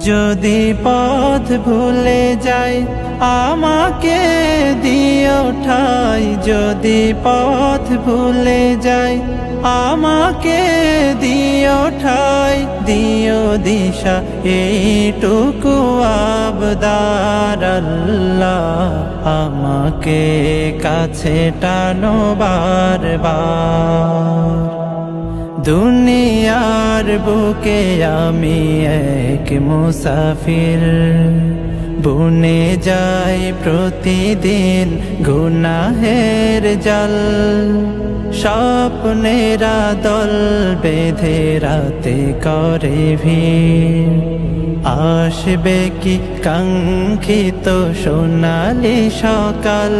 যদি পথ ভুলে যাই, আমাকে দিও ঠাই। যদি পথ ভুলে যাই, আমাকে দিও ঠাই। দিও দিশা, এইটুকু আবদার আমাকে কাছে টানো বারবার। দুনিয়ার বুকে আমি এক মুসাফির। বুনে যাই প্রতিদিন গুনাহের জল। স্বপ্নেরা দল বেঁধে রাতে করে ভিড়। আসবে কি কাঙ্ক্ষিত সোনালি সকাল?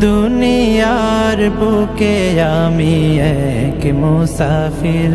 দুনিয়ার বুকে আমি এক মুসাফির।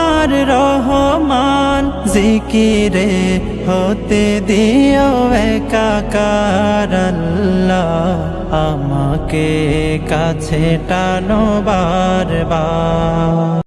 রহমান জিকিরে হতে দিও একাকার আল্লাহ আমাকে কাছে টানো বারবার।